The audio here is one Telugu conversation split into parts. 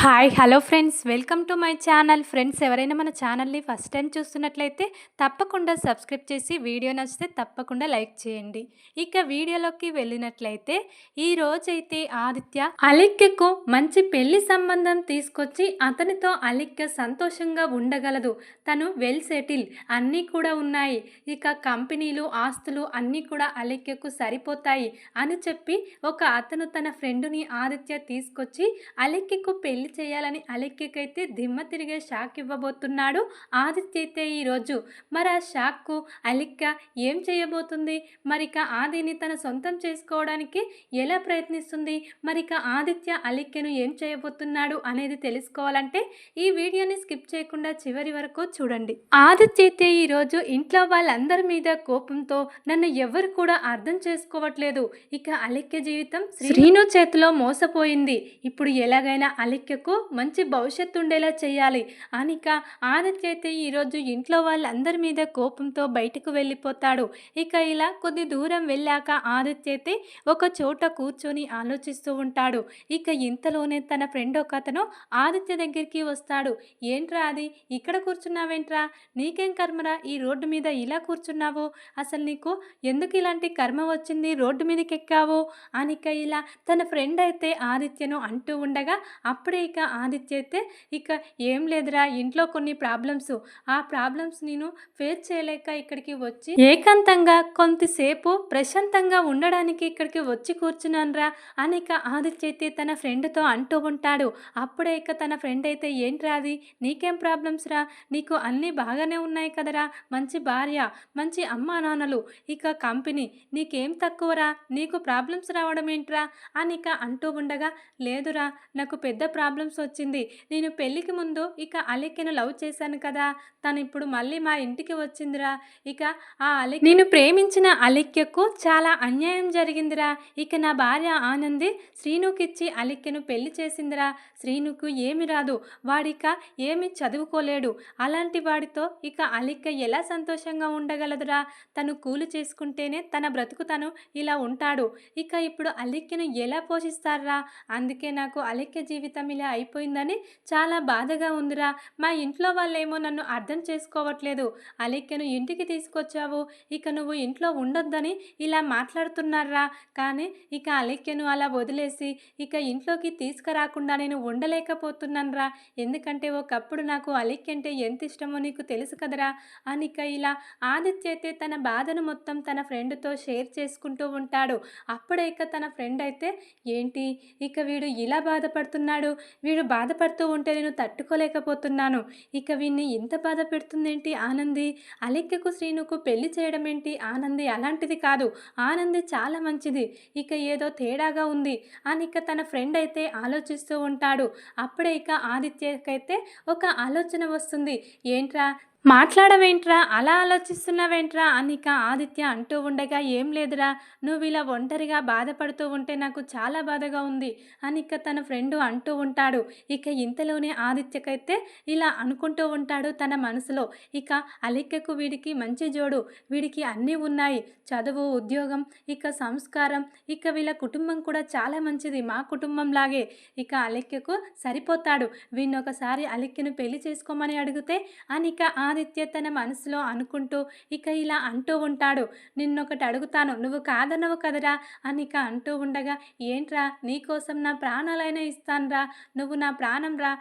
Hi hello friends. Welcome to my channel. Friends ఎవరైనా మన ఛానల్ని ఫస్ట్ టైం చూస్తున్నట్లయితే తప్పకుండా సబ్స్క్రైబ్ చేసి వీడియో నచ్చితే తప్పకుండా లైక్ చేయండి. ఇక వీడియోలోకి వెళ్ళినట్లయితే ఈ రోజైతే ఆదిత్య అలిక్యకు మంచి పెళ్ళి సంబంధం తీసుకొచ్చి అతనితో అలిక్య సంతోషంగా ఉండగలదు. తను వెల్ సెటిల్ అన్నీ కూడా ఉన్నాయి. ఇక కంపెనీలు ఆస్తులు అన్నీ కూడా అలిక్యకు సరిపోతాయి అని చెప్పి ఒక అతను తన ఫ్రెండుని ఆదిత్య తీసుకొచ్చి అలిక్యకు పెళ్ళి చేయాలని అలిక్యకైతే దిమ్మ తిరిగే షాక్ ఇవ్వబోతున్నాడు ఆదిత్య అయితే ఈరోజు మరి ఆ షాక్కు అలిక్య ఏం చేయబోతుంది? మరిక ఆదిని తన సొంతం చేసుకోవడానికి ఎలా ప్రయత్నిస్తుంది? మరిక ఆదిత్య అలిక్యను ఏం చేయబోతున్నాడు అనేది తెలుసుకోవాలంటే ఈ వీడియోని స్కిప్ చేయకుండా చివరి వరకు చూడండి. ఆదిత్య అయితే ఈరోజు ఇంట్లో వాళ్ళందరి మీద కోపంతో నన్ను ఎవరు కూడా అర్థం చేసుకోవట్లేదు. ఇక అలిక్య జీవితం శ్రీను చేతిలో మోసపోయింది. ఇప్పుడు ఎలాగైనా అలిక్యకు మంచి భవిష్యత్తు ఉండేలా చేయాలి. అనిక ఆదిత్య అయితే ఈరోజు ఇంట్లో వాళ్ళందరి మీద కోపంతో బయటకు వెళ్ళిపోతాడు. ఇక ఇలా కొద్ది దూరం వెళ్ళాక ఆదిత్య అయితే ఒక చోట కూర్చొని ఆలోచిస్తూ ఉంటాడు. ఇక ఇంతలోనే తన ఫ్రెండ్ ఒక అతను ఆదిత్య దగ్గరికి వస్తాడు. ఏంట్రా అది? ఇక్కడ కూర్చున్నావేంట్రా? నీకేం కర్మరా? ఈ రోడ్డు మీద ఇలా కూర్చున్నావు? అసలు నీకు ఎందుకు ఇలాంటి కర్మ వచ్చింది? రోడ్డు మీదకి ఎక్కావు అనిక ఇలా తన ఫ్రెండ్ అయితే ఆదిత్యను అంటూ ఉండగా అప్పుడే ఇక ఆదిత్య అయితే ఇక ఏం లేదురా ఇంట్లో కొన్ని ప్రాబ్లమ్స్ ఆ ప్రాబ్లమ్స్ నేను ఫేస్ చేయలేక ఇక్కడికి వచ్చి ఏకాంతంగా కొంతసేపు ప్రశాంతంగా ఉండడానికి ఇక్కడికి వచ్చి కూర్చున్నానురా అని ఇక ఆదిత్య అయితే తన ఫ్రెండ్తో అంటూ ఉంటాడు. అప్పుడే ఇక తన ఫ్రెండ్ అయితే ఏంట్రా అది? నీకేం ప్రాబ్లమ్స్ రా? నీకు అన్నీ బాగానే ఉన్నాయి కదరా? మంచి భార్య మంచి అమ్మా నాన్నలు ఇక కంపెనీ నీకేం తక్కువరా? నీకు ప్రాబ్లమ్స్ రావడం ఏంట్రా? అని ఇక అంటూ ఉండగా లేదురా నాకు పెద్ద ప్రాబ్లమ్స్ వచ్చింది. నేను పెళ్ళికి ముందు ఇక అలిక్యను లవ్ చేశాను కదా. తను ఇప్పుడు మళ్ళీ మా ఇంటికి వచ్చిందిరా. ఇక ఆ అలి నేను ప్రేమించిన అలెక్యకు చాలా అన్యాయం జరిగిందిరా. ఇక నా భార్య ఆనంది శ్రీనుకిచ్చి అలిక్యను పెళ్ళి చేసిందిరా. శ్రీనుకు ఏమి రాదు. వాడిక ఏమి చదువుకోలేడు. అలాంటి వాడితో ఇక అలిక్య ఎలా సంతోషంగా ఉండగలదురా? తను కూలి చేసుకుంటేనే తన బ్రతుకు తను ఇలా ఉంటాడు. ఇక ఇప్పుడు అలిక్యను ఎలా పోషిస్తారా? అందుకే నాకు అలిక్య జీవితం ఇలా ఇలా అయిపోయిందని చాలా బాధగా ఉందిరా. మా ఇంట్లో వాళ్ళేమో నన్ను అర్థం చేసుకోవట్లేదు. అలిక్యను ఇంటికి తీసుకొచ్చావు. ఇక నువ్వు ఇంట్లో ఉండొద్దని ఇలా మాట్లాడుతున్నారా? కానీ ఇక అలిక్యను అలా వదిలేసి ఇక ఇంట్లోకి తీసుకురాకుండా నేను ఉండలేకపోతున్నానురా. ఎందుకంటే ఒకప్పుడు నాకు అలిక్య అంటే ఎంత ఇష్టమో నీకు తెలుసు కదరా. అని ఇక ఇలా ఆదిత్య అయితే తన బాధను మొత్తం తన ఫ్రెండ్తో షేర్ చేసుకుంటూ ఉంటాడు. అప్పుడే ఇక తన ఫ్రెండ్ అయితే ఏంటి? ఇక వీడు ఇలా బాధపడుతున్నాడు. వీడు బాధపడుతూ ఉంటే నేను తట్టుకోలేకపోతున్నాను. ఇక వీడిని ఇంత బాధ పెడుతుందేంటి ఆనంది? అలిక్యకు శ్రీనుకు పెళ్ళి చేయడం ఏంటి ఆనంది అలాంటిది కాదు. ఆనంది చాలా మంచిది. ఇక ఏదో తేడాగా ఉంది అని ఇక తన ఫ్రెండ్ అయితే ఆలోచిస్తూ ఉంటాడు. అప్పుడే ఇక ఆదిత్యకైతే ఒక ఆలోచన వస్తుంది. ఏంట్రా మాట్లాడవేంట్రా? అలా ఆలోచిస్తున్నావేంట్రా? అనిక ఆదిత్య అంటూ ఉండగా ఏం లేదురా. నువ్వు ఇలా ఒంటరిగా బాధపడుతూ ఉంటే నాకు చాలా బాధగా ఉంది. అనిక తన ఫ్రెండ్ అంటూ ఉంటాడు. ఇక ఇంతలోనే ఆదిత్యకైతే ఇలా అనుకుంటూ ఉంటాడు తన మనసులో. ఇక అలిక్కకు వీడికి మంచి జోడు. వీడికి అన్నీ ఉన్నాయి. చదువు ఉద్యోగం ఇక సంస్కారం. ఇక వీళ్ళ కుటుంబం కూడా చాలా మంచిది. మా కుటుంబం లాగే. ఇక అలిక్కకు సరిపోతాడు. వీణ్ణొకసారి ఒకసారి అలిక్యను పెళ్ళి చేసుకోమని అడిగితే అనిక ఆదిత్య తన మనసులో అనుకుంటూ ఇక ఇలా అంటూ ఉంటాడు. నిన్నొకటి అడుగుతాను నువ్వు కాదనవు కదరా? అని ఇక అంటూ ఉండగా ఏంట్రా? నీకోసం నా ప్రాణాలైనా ఇస్తానురా? నువ్వు నా ప్రాణం రా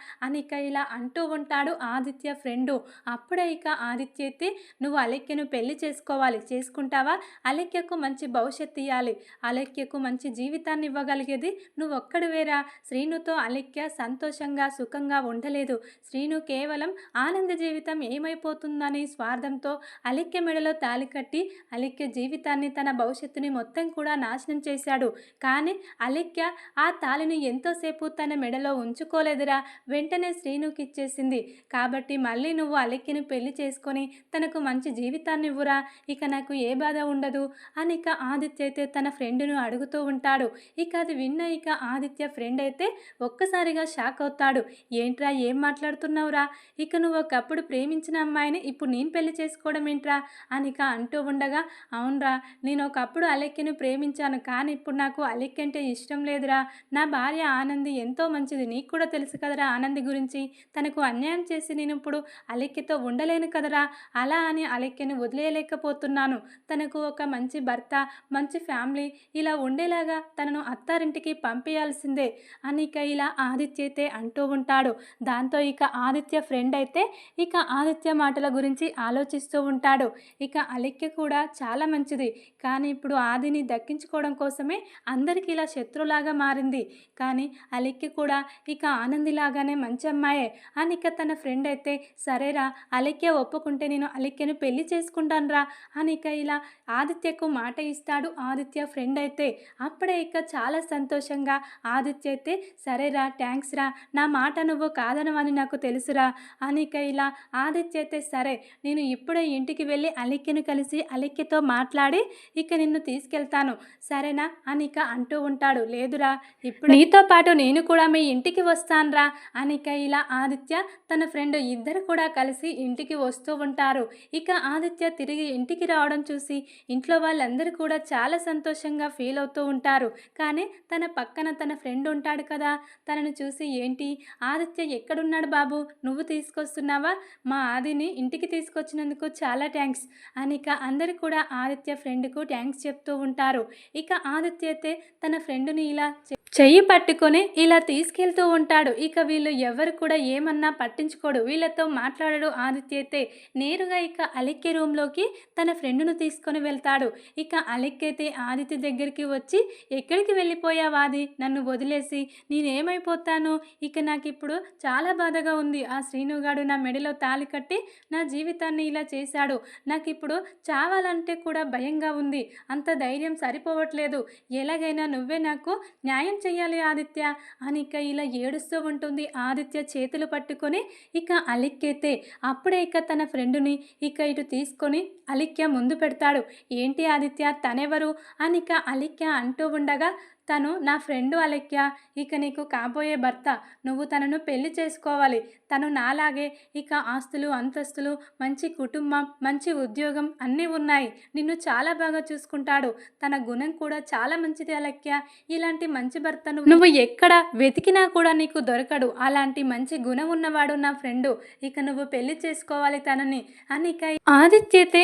ఇక ఇలా అంటూ ఉంటాడు ఆదిత్య ఫ్రెండు. అప్పుడే ఇక ఆదిత్య అయితే నువ్వు అలెక్యను పెళ్ళి చేసుకోవాలి. చేసుకుంటావా? అలెక్యకు మంచి భవిష్యత్తు ఇవ్వాలి అలెక్యకు మంచి జీవితాన్ని ఇవ్వగలిగేది నువ్వు ఒక్కడివేరా శ్రీనుతో అలెక్య సంతోషంగా సుఖంగా ఉండలేదు. శ్రీను కేవలం ఆనంద జీవితం పోతుందని స్వార్థంతో అలిక్య మెడలో తాలి కట్టి అలిక్య జీవితాన్ని తన భవిష్యత్తుని మొత్తం కూడా నాశనం చేశాడు. కానీ అలిక్య ఆ తాలిని ఎంతోసేపు తన మెడలో ఉంచుకోలేదురా. వెంటనే శ్రీనుకి ఇచ్చేసింది. కాబట్టి మళ్ళీ నువ్వు అలిక్యను పెళ్ళి చేసుకొని తనకు మంచి జీవితాన్ని ఇవ్వురా. ఇక నాకు ఏ బాధ ఉండదు అని ఇక ఆదిత్య అయితే తన ఫ్రెండ్ను అడుగుతూ ఉంటాడు. ఇక అది విన్న ఇక ఆదిత్య ఫ్రెండ్ అయితే ఒక్కసారిగా షాక్ అవుతాడు. ఏంట్రా ఏం మాట్లాడుతున్నావురా? ఇక నువ్వు ఒకప్పుడు ప్రేమించిన అమ్మాయిని ఇప్పుడు నేను పెళ్ళి చేసుకోవడం ఏంట్రా? అనిక అంటూ ఉండగా అవునరా నేను ఒకప్పుడు అలెక్కిని ప్రేమించాను కానీ ఇప్పుడు నాకు అలెక్య అంటే ఇష్టం లేదురా. నా భార్య ఆనంది ఎంతో మంచిది నీకు కూడా తెలుసు కదరా ఆనంది గురించి. తనకు అన్యాయం చేసి నేను ఇప్పుడు అలెక్కితో ఉండలేను కదరా. అలా అని అలెక్కిని వదిలేయలేకపోతున్నాను. తనకు ఒక మంచి భర్త మంచి ఫ్యామిలీ ఇలా ఉండేలాగా తనను అత్తారింటికి పంపేయాల్సిందే అనిక ఇలా ఆదిత్య అయితే అంటూ ఉంటాడు. దాంతో ఇక ఆదిత్య ఫ్రెండ్ అయితే ఇక ఆదిత్య మాటల గురించి ఆలోచిస్తూ ఉంటాడు. ఇక అలెక్య కూడా చాలా మంచిది. కానీ ఇప్పుడు ఆదిని దక్కించుకోవడం కోసమే అందరికీ ఇలా శత్రులాగా మారింది. కానీ అలెక్య కూడా ఇక ఆనందిలాగానే మంచి అమ్మాయే. అని ఇక తన ఫ్రెండ్ అయితే సరేరా అలెక్య ఒప్పుకుంటే నేను అలెక్యను పెళ్ళి చేసుకుంటానురా అని ఇక ఇలా ఆదిత్యకు మాట ఇస్తాడు ఆదిత్య ఫ్రెండ్ అయితే. అప్పుడే ఇక చాలా సంతోషంగా ఆదిత్య అయితే సరేరా థ్యాంక్స్ రా నా మాట నువ్వు కాదనవని నాకు తెలుసురా అని ఇక ఇలా ఆదిత్య అయితే సరే నేను ఇప్పుడే ఇంటికి వెళ్ళి అలిక్యను కలిసి అలిక్యతో మాట్లాడి ఇక నిన్ను తీసుకెళ్తాను. సరేనా? అని ఇక అంటూ ఉంటాడు. లేదురా ఇప్పుడు నీతో పాటు నేను కూడా మీ ఇంటికి వస్తానురా అని ఇక ఇలా ఆదిత్య తన ఫ్రెండ్ ఇద్దరు కూడా కలిసి ఇంటికి వస్తూ ఉంటారు. ఇక ఆదిత్య తిరిగి ఇంటికి రావడం చూసి ఇంట్లో వాళ్ళందరూ కూడా చాలా సంతోషంగా ఫీల్ అవుతూ ఉంటారు. కానీ తన పక్కన తన ఫ్రెండ్ ఉంటాడు కదా తనను చూసి ఏంటి? ఆదిత్య ఎక్కడున్నాడు బాబు? నువ్వు తీసుకొస్తున్నావా? మా ఆదిని ఇంటికి తీసుకొచ్చినందుకు చాలా థ్యాంక్స్ అని ఇక అందరు కూడా ఆదిత్య ఫ్రెండ్కు థ్యాంక్స్ చెప్తూ ఉంటారు. ఇక ఆదిత్య అయితే తన ఫ్రెండ్ని ఇలా చెయ్యి పట్టుకొని ఇలా తీసుకెళ్తూ ఉంటాడు. ఇక వీళ్ళు ఎవరు కూడా ఏమన్నా పట్టించుకోడు. వీళ్ళతో మాట్లాడడు ఆదిత్య అయితే. నేరుగా ఇక అలెక్కి రూమ్లోకి తన ఫ్రెండ్ను తీసుకొని వెళ్తాడు. ఇక అలిక్య అయితే ఆదిత్య దగ్గరికి వచ్చి ఎక్కడికి వెళ్ళిపోయావాది నన్ను వదిలేసి. నేనేమైపోతాను? ఇక నాకు ఇప్పుడు చాలా బాధగా ఉంది. ఆ శ్రీనుగాడు నా మెడలో తాళి కట్టి నా జీవితాన్ని ఇలా చేశాడు. నాకు ఇప్పుడు చావాలంటే కూడా భయంగా ఉంది. అంత ధైర్యం సరిపోవట్లేదు. ఎలాగైనా నువ్వే నాకు న్యాయం చెయ్యాలి ఆదిత్య? అని ఇక ఇలా ఏడుస్తూ ఉంటుంది. ఆదిత్య చేతులు పట్టుకొని ఇక అలిక్కెతే అప్పుడే ఇక తన ఫ్రెండుని ఇక ఇటు తీసుకొని అలిక్య ముందు పెడతాడు. ఏంటి ఆదిత్య? తనెవరు? అని ఇక అలిక్య అంటూ ఉండగా తను నా ఫ్రెండు అలెక్య ఇక నీకు కాబోయే భర్త. నువ్వు తనను పెళ్ళి చేసుకోవాలి. తను నాలాగే ఇక ఆస్తులు అంతస్తులు మంచి కుటుంబం మంచి ఉద్యోగం అన్నీ ఉన్నాయి. నిన్ను చాలా బాగా చూసుకుంటాడు. తన గుణం కూడా చాలా మంచిది అలెక్య ఇలాంటి మంచి భర్తను నువ్వు ఎక్కడ వెతికినా కూడా నీకు దొరకడు. అలాంటి మంచి గుణం ఉన్నవాడు నా ఫ్రెండు. ఇక నువ్వు పెళ్ళి చేసుకోవాలి తనని. అని ఇక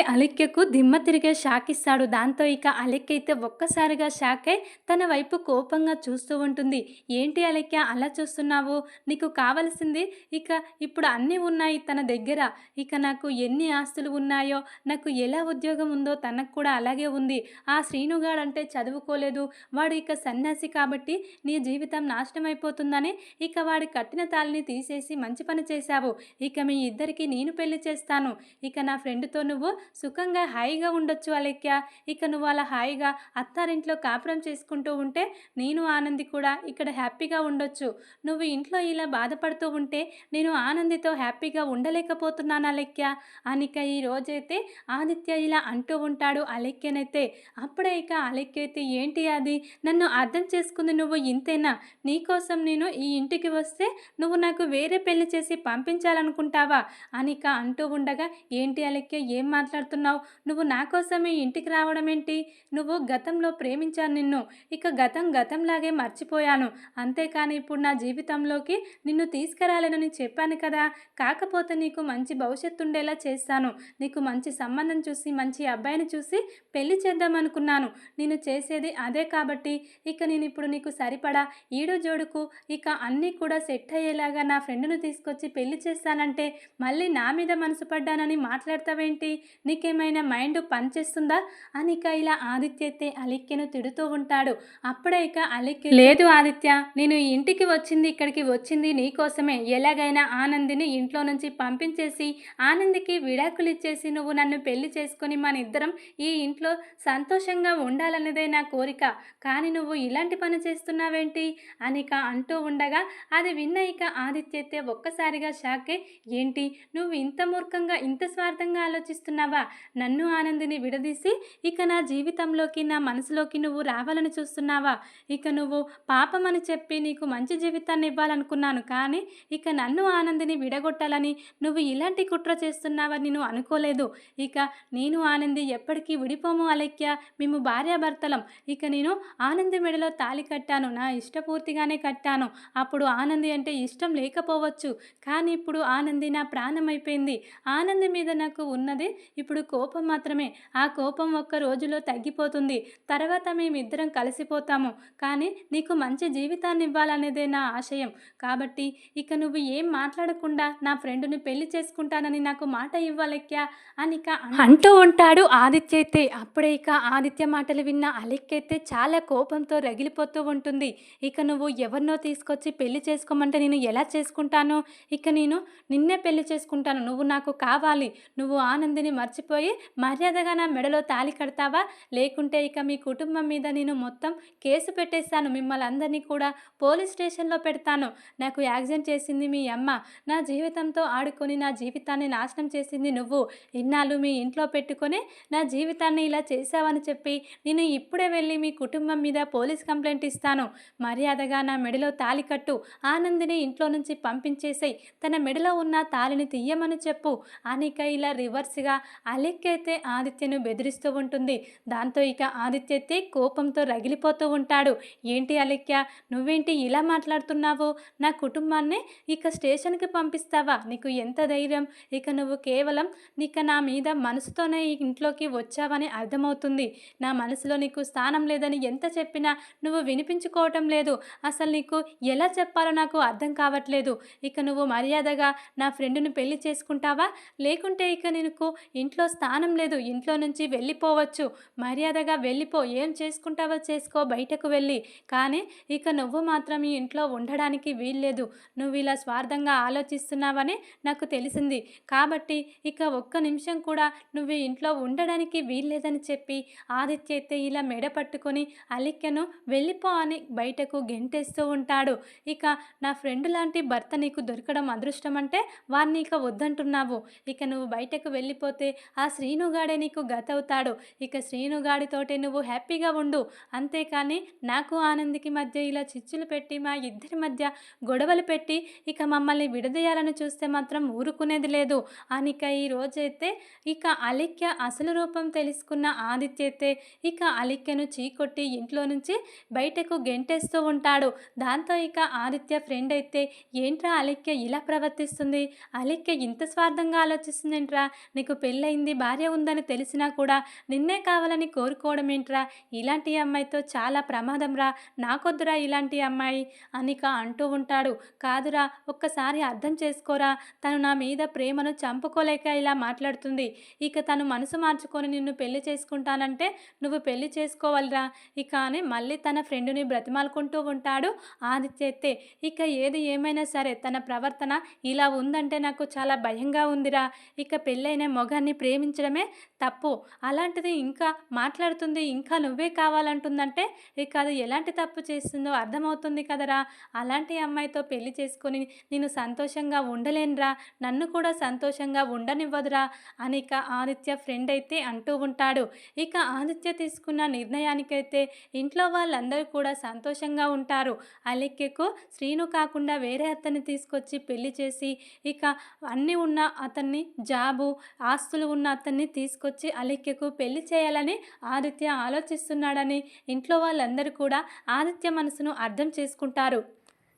అలెక్యకు దిమ్మ తిరిగే షాక్ ఇస్తాడు. దాంతో ఇక అలెక్య అయితే ఒక్కసారిగా షాక్ అయి తన వైపు కోపంగా చూస్తూ ఉంటుంది. ఏంటి అలెక్య అలా చూస్తున్నావు? నీకు కావలసింది ఇక ఇప్పుడు అన్నీ ఉన్నాయి తన దగ్గర. ఇక నాకు ఎన్ని ఆస్తులు ఉన్నాయో నాకు ఎలా ఉద్యోగం ఉందో తనకు కూడా అలాగే ఉంది. ఆ శ్రీనుగాడు అంటే చదువుకోలేదు. వాడు ఇక సన్యాసి కాబట్టి నీ జీవితం నాశనం అయిపోతుందని ఇక వాడి కట్టిన తాళిని తీసేసి మంచి పని చేశావు. ఇక మీ ఇద్దరికి నేను పెళ్ళి చేస్తాను. ఇక నా ఫ్రెండ్తో నువ్వు సుఖంగా హాయిగా ఉండొచ్చు అలెక్య ఇక నువ్వు అలా హాయిగా అత్తారింట్లో కాపురం చేసుకుంటూ ఉంటే నేను ఆనంది కూడా ఇక్కడ హ్యాపీగా ఉండొచ్చు. నువ్వు ఇంట్లో ఇలా బాధపడుతూ ఉంటే నేను ఆనందితో హ్యాపీగా ఉండలేకపోతున్నాను అలెక్య అనిక ఈ రోజైతే ఆదిత్య ఇలా అంటూ ఉంటాడు అలెక్యనైతే అప్పుడే ఇక అలెక్య అయితే ఏంటి అది? నన్ను అర్థం చేసుకుంది నువ్వు ఇంతేనా? నీకోసం నేను ఈ ఇంటికి వస్తే నువ్వు నాకు వేరే పెళ్ళి చేసి పంపించాలనుకుంటావా? అనిక అంటూ ఉండగా ఏంటి అలెక్య ఏం మాట్లాడుతున్నావు? నువ్వు నా కోసం ఈ ఇంటికి రావడం ఏంటి నువ్వు గతంలో ప్రేమించాను నిన్ను. ఇక గతం గతంలాగే మర్చిపోయాను. అంతేకాని ఇప్పుడు నా జీవితంలోకి నిన్ను తీసుకురాలేనని చెప్పాను కదా. కాకపోతే నీకు మంచి భవిష్యత్తు ఉండేలా చేస్తాను. నీకు మంచి సంబంధం చూసి మంచి అబ్బాయిని చూసి పెళ్ళి చేద్దామనుకున్నాను నేను చేసేది అదే కాబట్టి ఇక నేను ఇప్పుడు నీకు సరిపడా ఈడు జోడుకు ఇక అన్నీ కూడా సెట్ అయ్యేలాగా నా ఫ్రెండ్ను తీసుకొచ్చి పెళ్ళి చేస్తానంటే మళ్ళీ నా మీద మనసు పడ్డానని మాట్లాడతావేంటి? నీకేమైనా మైండ్ పనిచేస్తుందా? అని ఇక ఇలా ఆదిత్య అయితే అలిక్యను తిడుతూ ఉంటాడు. అప్పుడే ఇక లేదు ఆదిత్య నేను ఈ ఇంటికి వచ్చింది ఇక్కడికి వచ్చింది నీకోసమే. ఎలాగైనా ఆనందిని ఇంట్లో నుంచి పంపించేసి ఆనందికి విడాకులు ఇచ్చేసి నువ్వు నన్ను పెళ్ళి చేసుకొని మన ఇద్దరం ఈ ఇంట్లో సంతోషంగా ఉండాలన్నదే నా కోరిక. కానీ నువ్వు ఇలాంటి పని చేస్తున్నావేంటి? అనిక అంటూ ఉండగా అది విన్న ఇక ఆదిత్యతే ఒక్కసారిగా షాకే ఏంటి? నువ్వు ఇంత మూర్ఖంగా ఇంత స్వార్థంగా ఆలోచిస్తున్నావా? నన్ను ఆనందిని విడదీసి ఇక నా జీవితంలోకి నా మనసులోకి నువ్వు రావాలని చూస్తున్నావా? చేశావా ఇక నువ్వు పాపమని చెప్పి నీకు మంచి జీవితాన్ని ఇవ్వాలనుకున్నాను కానీ ఇక నన్ను ఆనందిని విడగొట్టాలని నువ్వు ఇలాంటి కుట్ర చేస్తున్నావని నేను అనుకోలేదు. ఇక నేను ఆనంది ఎప్పటికీ విడిపోము అలెక్య మేము భార్యాభర్తలం. ఇక నేను ఆనంది మెడలో తాళి కట్టాను. నా ఇష్టపూర్తిగానే కట్టాను. అప్పుడు ఆనంది అంటే ఇష్టం లేకపోవచ్చు. కానీ ఇప్పుడు ఆనంది నా ప్రాణం అయిపోయింది ఆనంది మీద నాకు ఉన్నది ఇప్పుడు కోపం మాత్రమే. ఆ కోపం ఒక్క రోజులో తగ్గిపోతుంది. తర్వాత మేమిద్దరం చేస్తాము. కానీ నీకు మంచి జీవితాన్ని ఇవ్వాలనేదే నా ఆశయం. కాబట్టి ఇక నువ్వు ఏం మాట్లాడకుండా నా ఫ్రెండ్ని పెళ్ళి చేసుకుంటానని నాకు మాట ఇవ్వాలెక్యా? అని ఇక అంటూ ఉంటాడు ఆదిత్య అయితే అప్పుడే ఇక ఆదిత్య మాటలు విన్న అలెక్య అయితే చాలా కోపంతో రగిలిపోతూ ఉంటుంది. ఇక నువ్వు ఎవరినో తీసుకొచ్చి పెళ్ళి చేసుకోమంటే నేను ఎలా చేసుకుంటాను? ఇక నేను నిన్నే పెళ్ళి చేసుకుంటాను. నువ్వు నాకు కావాలి. నువ్వు ఆనందిని మర్చిపోయి మర్యాదగా నా మెడలో తాళి కడతావా? లేకుంటే ఇక మీ కుటుంబం మీద నేను మొత్తం కేసు పెట్టేస్తాను మిమ్మల్ని అందరినీ కూడా పోలీస్ స్టేషన్లో పెడతాను. నాకు యాక్సిడెంట్ చేసింది మీ అమ్మ. నా జీవితంతో ఆడుకొని నా జీవితాన్ని నాశనం చేసింది నువ్వు. ఇన్నాళ్ళు మీ ఇంట్లో పెట్టుకొని నా జీవితాన్ని ఇలా చేసావని చెప్పి నేను ఇప్పుడే వెళ్ళి మీ కుటుంబం మీద పోలీస్ కంప్లైంట్ ఇస్తాను. మర్యాదగా నా మెడలో తాళి కట్టు. ఆనందిని ఇంట్లో నుంచి పంపించేసేయి. తన మెడలో ఉన్న తాళిని తీయమని చెప్పు. అనిక ఇలా రివర్స్గా అలెక్కైతే ఆదిత్యను బెదిరిస్తూ ఉంటుంది. దాంతో ఇక ఆదిత్య అయితే కోపంతో రగిలిపోతూ ఉంటాడు. ఏంటి అలెక్య నువ్వేంటి ఇలా మాట్లాడుతున్నావు? నా కుటుంబాన్ని ఇక స్టేషన్కి పంపిస్తావా? నీకు ఎంత ధైర్యం? ఇక నువ్వు కేవలం నీకు నా మీద మనసుతోనే ఈ ఇంట్లోకి వచ్చావని అర్థమవుతుంది. నా మనసులో నీకు స్థానం లేదని ఎంత చెప్పినా నువ్వు వినిపించుకోవటం లేదు. అసలు నీకు ఎలా చెప్పాలో నాకు అర్థం కావట్లేదు. ఇక నువ్వు మర్యాదగా నా ఫ్రెండ్ని పెళ్ళి చేసుకుంటావా? లేకుంటే ఇక నీకు ఇంట్లో స్థానం లేదు. ఇంట్లో నుంచి వెళ్ళిపోవచ్చు. మర్యాదగా వెళ్ళిపో. ఏం చేసుకుంటావో చేసుకో. బయట బయటకు వెళ్ళి కానీ ఇక నువ్వు మాత్రం ఈ ఇంట్లో ఉండడానికి వీల్లేదు. నువ్వు ఇలా స్వార్థంగా ఆలోచిస్తున్నావని నాకు తెలిసింది. కాబట్టి ఇక ఒక్క నిమిషం కూడా నువ్వు ఈ ఇంట్లో ఉండడానికి వీల్లేదని చెప్పి ఆదిత్య అయితే ఇలా మెడ పట్టుకొని అలిక్యను వెళ్ళిపో అని బయటకు గెంటేస్తూ ఉంటాడు. ఇక నా ఫ్రెండ్ లాంటి భర్త నీకు దొరకడం అదృష్టం అంటే వారిని ఇక వద్దంటున్నావు. ఇక నువ్వు బయటకు వెళ్ళిపోతే ఆ శ్రీనుగాడే నీకు గతవుతాడు. ఇక శ్రీనుగాడితోటే నువ్వు హ్యాపీగా ఉండు. అంతేకాని నాకు ఆనందికి మధ్య ఇలా చిచ్చులు పెట్టి మా ఇద్దరి మధ్య గొడవలు పెట్టి ఇక మమ్మల్ని విడదీయాలని చూస్తే మాత్రం ఊరుకునేది లేదు. అనిక ఈ రోజైతే ఇక అలిక్య అసలు రూపం తెలుసుకున్న ఆదిత్య అయితే ఇక అలిక్యను చీకొట్టి ఇంట్లో నుంచి బయటకు గెంటేస్తూ ఉంటాడు. దాంతో ఇక ఆదిత్య ఫ్రెండ్ అయితే ఏంట్రా అలిక్య ఇలా ప్రవర్తిస్తుంది? అలిక్య ఇంత స్వార్థంగా ఆలోచిస్తుందేంట్రా? నీకు పెళ్ళయింది భార్య ఉందని తెలిసినా కూడా నిన్నే కావాలని కోరుకోవడం ఏంట్రా ఇలాంటి అమ్మాయితో చాలా ప్రమాదం రా నాకొద్దురా ఇలాంటి అమ్మాయి అనిక అంటూ ఉంటాడు. కాదురా ఒక్కసారి అర్థం చేసుకోరా తను నా మీద ప్రేమను చంపుకోలేక ఇలా మాట్లాడుతుంది. ఇక తను మనసు మార్చుకొని నిన్ను పెళ్ళి చేసుకుంటానంటే నువ్వు పెళ్ళి చేసుకోవాలిరా. ఇక అని మళ్ళీ తన ఫ్రెండుని బ్రతిమాలుకుంటూ ఉంటాడు ఆదిత్యతే. ఇక ఏది ఏమైనా సరే తన ప్రవర్తన ఇలా ఉందంటే నాకు చాలా భయంగా ఉందిరా. ఇక పెళ్ళైన మొగాన్ని ప్రేమించడమే తప్పు. అలాంటిది ఇంకా మాట్లాడుతుంది ఇంకా నువ్వే కావాలంటుందంటే ఇక అది ఎలాంటి తప్పు చేస్తుందో అర్థమవుతుంది కదరా. అలాంటి అమ్మాయితో పెళ్ళి చేసుకొని నేను సంతోషంగా ఉండలేనురా. నన్ను కూడా సంతోషంగా ఉండనివ్వదురా అని ఇక ఆదిత్య ఫ్రెండ్ అయితే అంటూ ఉంటాడు. ఇక ఆదిత్య తీసుకున్న నిర్ణయానికైతే ఇంట్లో వాళ్ళందరూ కూడా సంతోషంగా ఉంటారు. అలెక్కకు శ్రీను కాకుండా వేరే అతన్ని తీసుకొచ్చి పెళ్ళి చేసి ఇక అన్నీ ఉన్న అతన్ని జాబు ఆస్తులు ఉన్న అతన్ని తీసుకొచ్చి అలెక్కకు పెళ్ళి చేయాలని ఆదిత్య ఆలోచిస్తున్నాడని ఇంట్లో వాళ్ళ వీరందరూ కూడా ఆదిత్య మనసును అర్థం చేసుకుంటారు.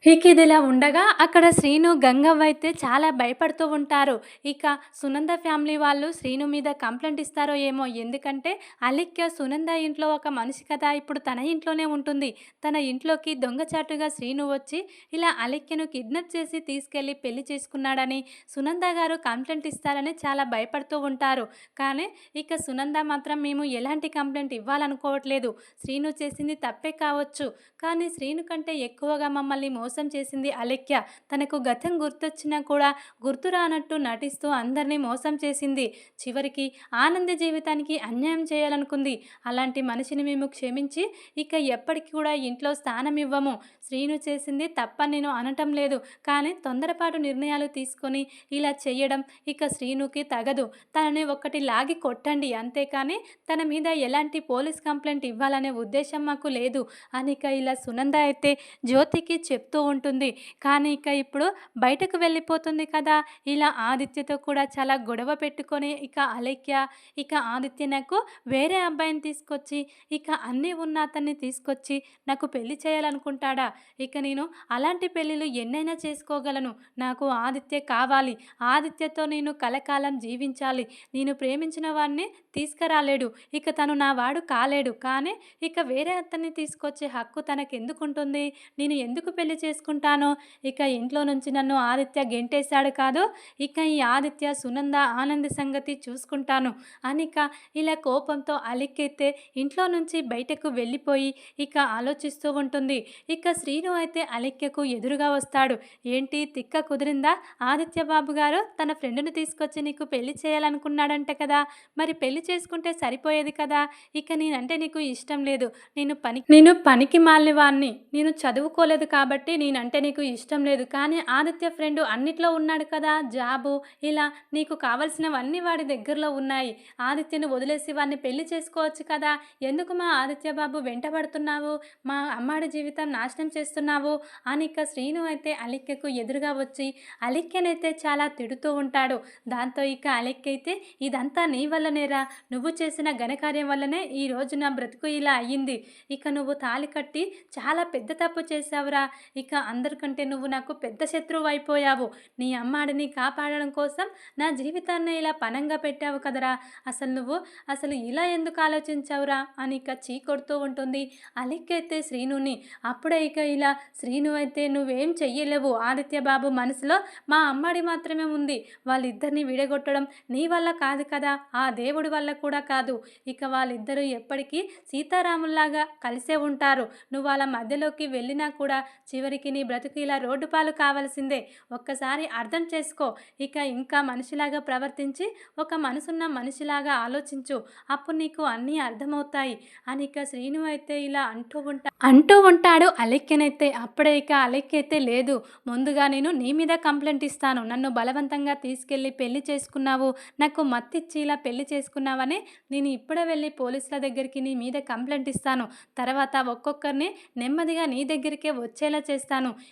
ఇక ఇదిలా ఉండగా అక్కడ శ్రీను గంగవ్వ అయితే చాలా భయపడుతూ ఉంటారు. ఇక సునంద ఫ్యామిలీ వాళ్ళు శ్రీను మీద కంప్లైంట్ ఇస్తారో ఏమో ఎందుకంటే అలిక్య సునంద ఇంట్లో ఒక మనిషి కదా ఇప్పుడు తన ఇంట్లోనే ఉంటుంది. తన ఇంట్లోకి దొంగచాటుగా శ్రీను వచ్చి ఇలా అలిక్యను కిడ్నాప్ చేసి తీసుకెళ్ళి పెళ్ళి చేసుకున్నాడని సునంద గారు కంప్లైంట్ ఇస్తారని చాలా భయపడుతూ ఉంటారు. కానీ ఇక సునంద మాత్రం మేము ఎలాంటి కంప్లైంట్ ఇవ్వాలనుకోవట్లేదు. శ్రీను చేసింది తప్పే కావచ్చు. కానీ శ్రీను కంటే ఎక్కువగా మమ్మల్ని మోసం మోసం చేసింది అలెక్య తనకు గతం గుర్తొచ్చినా కూడా గుర్తు రానట్టు నటిస్తూ అందరినీ మోసం చేసింది. చివరికి ఆనంద జీవితానికి అన్యాయం చేయాలనుకుంది. అలాంటి మనిషిని మేము క్షమించి ఇక ఎప్పటికీ కూడా ఇంట్లో స్థానం ఇవ్వము. శ్రీను చేసింది తప్ప నేను అనటం లేదు. కానీ తొందరపాటు నిర్ణయాలు తీసుకొని ఇలా చేయడం ఇక శ్రీనుకి తగదు. తనని ఒక్కటి లాగి కొట్టండి అంతేకాని తన మీద ఎలాంటి పోలీస్ కంప్లైంట్ ఇవ్వాలనే ఉద్దేశం మాకు లేదు. అనిక ఇలా సునంద అయితే జ్యోతికి చెప్తూ ఉంటుంది. కానీ ఇక ఇప్పుడు బయటకు వెళ్ళిపోతుంది కదా! ఇలా ఆదిత్యతో కూడా చాలా గొడవ పెట్టుకొని ఇక అలెక్య ఇక ఆదిత్య నాకు వేరే అబ్బాయిని తీసుకొచ్చి ఇక అన్నీ ఉన్న అతన్ని తీసుకొచ్చి నాకు పెళ్ళి చేయాలనుకుంటాడా? ఇక నేను అలాంటి పెళ్ళిళ్ళు ఎన్నైనా చేసుకోగలను. నాకు ఆదిత్య కావాలి. ఆదిత్యతో నేను కలకాలం జీవించాలి. నేను ప్రేమించిన వాడిని తీసుకురాలేడు. ఇక తను నా వాడు కాలేడు. కానీ ఇక వేరే అతన్ని తీసుకొచ్చే హక్కు తనకు ఎందుకుంటుంది నేను ఎందుకు పెళ్ళి చేసుకుంటాను? ఇక ఇంట్లో నుంచి నన్ను ఆదిత్య గెంటేశాడు కాదు? ఇక ఈ ఆదిత్య సునంద ఆనంద సంగతి చూసుకుంటాను. అనిక ఇలా కోపంతో అలిక్కెత్తే ఇంట్లో నుంచి బయటకు వెళ్ళిపోయి ఇక ఆలోచిస్తూ ఉంటుంది. ఇక శ్రీను అయితే అలిక్యకు ఎదురుగా వస్తాడు. ఏంటి తిక్క కుదిరిందా? ఆదిత్య బాబు గారు తన ఫ్రెండ్ని తీసుకొచ్చి నీకు పెళ్ళి చేయాలనుకున్నాడంట కదా. మరి పెళ్ళి చేసుకుంటే సరిపోయేది కదా. ఇక నేనంటే నీకు ఇష్టం లేదు. నేను పని నేను పనికి మాలినవాణ్ణి. నేను చదువుకోలేదు కాబట్టి నేనంటే నీకు ఇష్టం లేదు. కానీ ఆదిత్య ఫ్రెండ్ అన్నిట్లో ఉన్నాడు కదా. జాబు ఇలా నీకు కావలసినవన్నీ వాడి దగ్గరలో ఉన్నాయి. ఆదిత్యను వదిలేసి వాడిని పెళ్ళి చేసుకోవచ్చు కదా. ఎందుకు మా ఆదిత్య బాబు వెంటబడుతున్నావు? మా అమ్మాడి జీవితం నాశనం చేస్తున్నావు. అని ఇక శ్రీను అయితే అలిక్యకు ఎదురుగా వచ్చి అలిక్యనైతే చాలా తిడుతూ ఉంటాడు. దాంతో ఇక అలిక్య అయితే ఇదంతా నీ వల్లనేరా నువ్వు చేసిన ఘనకార్యం వల్లనే ఈ రోజు నా బ్రతుకు ఇలా అయ్యింది. ఇక నువ్వు తాలి కట్టి చాలా పెద్ద తప్పు చేశావురా. ఇక ఇక అందరికంటే నువ్వు నాకు పెద్ద శత్రువు అయిపోయావు నీ అమ్మాడిని కాపాడడం కోసం నా జీవితాన్ని ఇలా పనంగా పెట్టావు కదరా. అసలు నువ్వు అసలు ఇలా ఎందుకు ఆలోచించావురా? అని ఇక చీ కొడుతూ ఉంటుంది. అలిక్కైతే శ్రీనుని. అప్పుడే ఇక ఇలా శ్రీను అయితే నువ్వేం చెయ్యలేవు. ఆదిత్య బాబు మనసులో మా అమ్మాడి మాత్రమే ఉంది. వాళ్ళిద్దరిని విడగొట్టడం నీ వల్ల కాదు కదా. ఆ దేవుడి వల్ల కూడా కాదు. ఇక వాళ్ళిద్దరూ ఎప్పటికీ సీతారాముల్లాగా కలిసే ఉంటారు. నువ్వు వాళ్ళ మధ్యలోకి వెళ్ళినా కూడా చివరికి నీ బ్రతుకు ఇలా రోడ్డు పాలు కావాల్సిందే. ఒక్కసారి అర్థం చేసుకో. ఇక ఇంకా మనిషిలాగా ప్రవర్తించి ఒక మనసున్న మనిషిలాగా ఆలోచించు. అప్పుడు నీకు అన్నీ అర్థమవుతాయి. అని ఇక శ్రీను అయితే ఇలా అంటూ ఉంటా అంటూ ఉంటాడు. అలెక్కెనైతే అప్పుడే ఇక అలెక్కైతే లేదు. ముందుగా నేను నీ మీద కంప్లైంట్ ఇస్తాను. నన్ను బలవంతంగా తీసుకెళ్ళి పెళ్ళి చేసుకున్నావు. నాకు మత్తిచ్చి ఇలా పెళ్ళి చేసుకున్నావని నేను ఇప్పుడే వెళ్ళి పోలీసుల దగ్గరికి నీ మీద కంప్లైంట్ ఇస్తాను. తర్వాత ఒక్కొక్కరిని నెమ్మదిగా నీ దగ్గరికే వచ్చేలా చేస్తాను.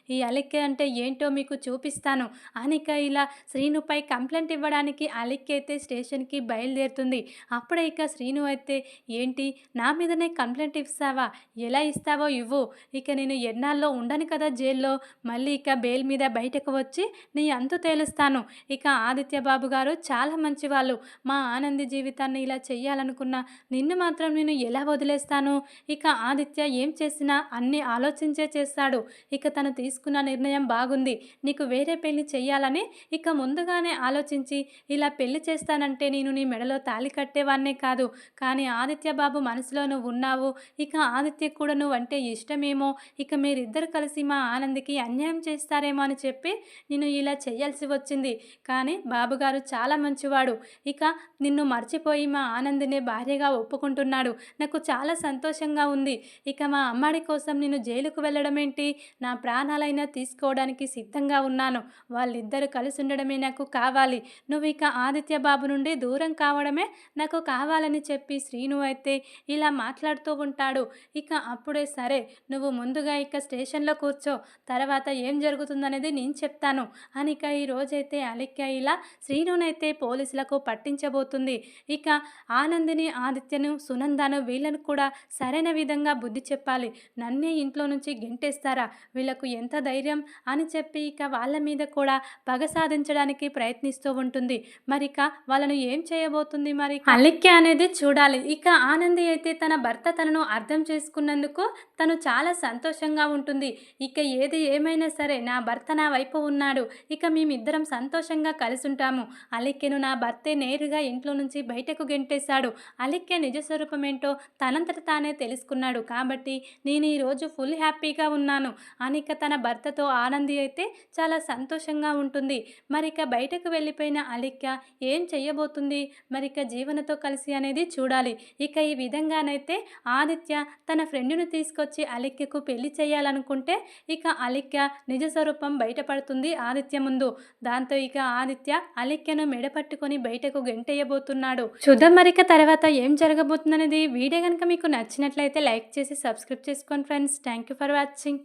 ఈ అలెక్కే అంటే ఏంటో మీకు చూపిస్తాను. అనిక ఇలా శ్రీనుపై కంప్లైంట్ ఇవ్వడానికి అలెక్కి అయితే స్టేషన్కి బయలుదేరుతుంది. అప్పుడే ఇక శ్రీను అయితే ఏంటి? నా మీదనే కంప్లైంట్ ఇస్తావా? ఎలా ఇస్తావో ఇవ్వు. ఇక నేను ఎన్నాళ్ళలో ఉండను కదా జైల్లో. మళ్ళీ ఇక బెయిల్ మీద బయటకు వచ్చి నీ అంతు తేలుస్తాను. ఇక ఆదిత్య బాబు గారు చాలా మంచి వాళ్ళు మా ఆనంది జీవితాన్ని ఇలా చెయ్యాలనుకున్నా నిన్ను మాత్రం నేను ఎలా వదిలేస్తాను? ఇక ఆదిత్య ఏం చేసినా అన్నీ ఆలోచించే చేస్తాడు. ఇక తను తీసుకున్న నిర్ణయం బాగుంది. నీకు వేరే పెళ్ళి చెయ్యాలని ఇక ముందుగానే ఆలోచించి ఇలా పెళ్ళి చేస్తానంటే నేను నీ మెడలో తాళి కట్టేవాన్నే కాదు. కానీ ఆదిత్య బాబు మనసులో నువ్వు ఉన్నావు. ఇక ఆదిత్య కూడా నువ్వు అంటే ఇష్టమేమో. ఇక మీరిద్దరు కలిసి మా ఆనందికి అన్యాయం చేస్తారేమో అని చెప్పి నేను ఇలా చేయాల్సి వచ్చింది. కానీ బాబుగారు చాలా మంచివాడు. ఇక నిన్ను మర్చిపోయి మా ఆనందినే భార్యగా ఒప్పుకుంటున్నాడు. నాకు చాలా సంతోషంగా ఉంది. ఇక మా అమ్మాడి కోసం నేను జైలుకు వెళ్ళడం ఏంటి నా ప్రాణాలైనా తీసుకోవడానికి సిద్ధంగా ఉన్నాను. వాళ్ళిద్దరూ కలిసి ఉండడమే నాకు కావాలి. నువ్వు ఇక ఆదిత్య బాబు నుండి దూరం కావడమే నాకు కావాలని చెప్పి శ్రీను అయితే ఇలా మాట్లాడుతూ ఉంటాడు. ఇక అప్పుడే సరే నువ్వు ముందుగా ఇక స్టేషన్లో కూర్చో. తర్వాత ఏం జరుగుతుందనేది నేను చెప్తాను. అని ఇక ఈ రోజైతే అలిక్య ఇలా శ్రీనునైతే పోలీసులకు పట్టించబోతుంది. ఇక ఆనందిని ఆదిత్యను సునందను వీళ్ళను కూడా సరైన విధంగా బుద్ధి చెప్పాలి. నన్నే ఇంట్లో నుంచి గెంటేస్తారా? వీళ్ళకు ఎంత ధైర్యం అని చెప్పి ఇక వాళ్ళ మీద కూడా పగ సాధించడానికి ప్రయత్నిస్తూ ఉంటుంది. మరి ఇక వాళ్ళను ఏం చేయబోతుంది మరి అలిక్య అనేది చూడాలి. ఇక ఆనంది అయితే తన భర్త తనను అర్థం చేసుకున్నందుకు తను చాలా సంతోషంగా ఉంటుంది. ఇక ఏది ఏమైనా సరే నా భర్త నా వైపు ఉన్నాడు. ఇక మేమిద్దరం సంతోషంగా కలిసి ఉంటాము అలిక్యను నా భర్తే నేరుగా ఇంట్లో నుంచి బయటకు గెంటేశాడు. అలిక్య నిజ స్వరూపం ఏంటో తనంతట తానే తెలుసుకున్నాడు. కాబట్టి నేను ఈరోజు ఫుల్ హ్యాపీగా ఉన్నాను. అనిక తన భర్తతో ఆనంది అయితే చాలా సంతోషంగా ఉంటుంది. మరిక బయటకు వెళ్ళిపోయిన అలిక్య ఏం చెయ్యబోతుంది? మరిక జీవనతో కలిసి అనేది చూడాలి. ఇక ఈ విధంగానైతే ఆదిత్య తన ఫ్రెండ్ను తీసుకొచ్చి అలిక్యకు పెళ్ళి చేయాలనుకుంటే ఇక అలిక్య నిజ స్వరూపం బయటపడుతుంది ఆదిత్య ముందు. దాంతో ఇక ఆదిత్య అలిక్యను మెడపట్టుకొని బయటకు గెంటేయబోతున్నాడు. చూద్దాం మరిక తర్వాత ఏం జరగబోతుందనేది. వీడియో కనుక మీకు నచ్చినట్లయితే లైక్ చేసి సబ్స్క్రైబ్ చేసుకోండి friends. Thank you for watching.